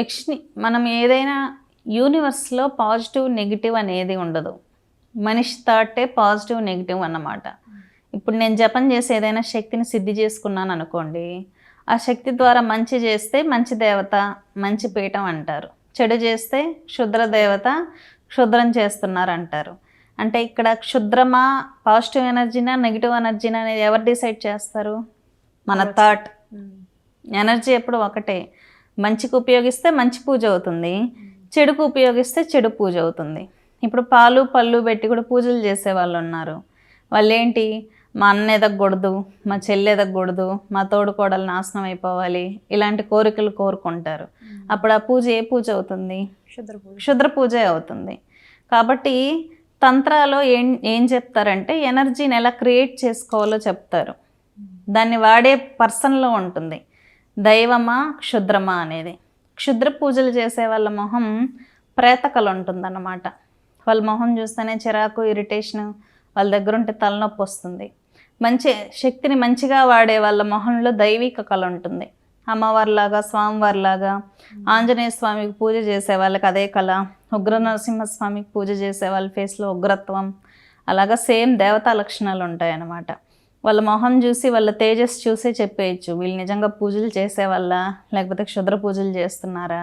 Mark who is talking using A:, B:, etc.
A: యక్షిని మనం ఏదైనా యూనివర్స్లో positive negative అనేది ఉండదు. మనిషి థాటే పాజిటివ్ నెగిటివ్ అన్నమాట. ఇప్పుడు నేను జపం చేసి ఏదైనా శక్తిని సిద్ధి చేసుకున్నాను అనుకోండి ఆ శక్తి ద్వారా మంచి చేస్తే మంచి దేవత మంచి పీఠం అంటారు. చెడు చేస్తే క్షుద్ర దేవత క్షుద్రం చేస్తున్నారు అంటారు అంటే ఇక్కడ క్షుద్రమా పాజిటివ్ ఎనర్జీనా నెగిటివ్ ఎనర్జీనా అనేది ఎవరు డిసైడ్ చేస్తారు? మన థాట్ ఎనర్జీ ఎప్పుడు ఒకటే. మంచికి ఉపయోగిస్తే మంచి పూజ అవుతుంది చెడుకు ఉపయోగిస్తే చెడు పూజ అవుతుంది. ఇప్పుడు పాలు పళ్ళు పెట్టి కూడా పూజలు చేసే వాళ్ళు ఉన్నారు. వాళ్ళు ఏంటి మా అన్న ఎదగకూడదు మా చెల్లి ఎదగకూడదు మా తోడు కోడలు నాశనం అయిపోవాలి ఇలాంటి కోరికలు కోరుకుంటారు. అప్పుడు ఆ పూజ ఏ పూజ అవుతుంది?
B: క్షుద్ర పూజ.
A: క్షుద్ర పూజే అవుతుంది. కాబట్టి తంత్రాలో ఏం ఏం చెప్తారంటే ఎనర్జీని ఎలా క్రియేట్ చేసుకోవాలో చెప్తారు. దాన్ని వాడే పర్సన్లో ఉంటుంది. దైవమా క్షుద్రమా అనేది. క్షుద్ర పూజలు చేసే వాళ్ళ మొహం ప్రేతకలు ఉంటుందన్నమాట వాళ్ళ మొహం చూస్తేనే చిరాకు ఇరిటేషన్ వాళ్ళ దగ్గర ఉంటే తలనొప్పి వస్తుంది. మంచి శక్తిని మంచిగా వాడే వాళ్ళ మొహంలో దైవిక కళ ఉంటుంది అమ్మవారిలాగా స్వామివారిలాగా ఆంజనేయ స్వామికి పూజ చేసే వాళ్ళకి అదే కళ. ఉగ్ర నరసింహస్వామికి పూజ చేసే వాళ్ళ ఫేస్లో ఉగ్రత్వం. అలాగా సేమ్ దేవతా లక్షణాలు ఉంటాయి అన్నమాట వాళ్ళ మొహం చూసి వాళ్ళ తేజస్ చూసే చెప్పేయచ్చు. వీళ్ళు నిజంగా పూజలు చేసేవాళ్ళ? లేకపోతే క్షుద్ర పూజలు చేస్తున్నారా?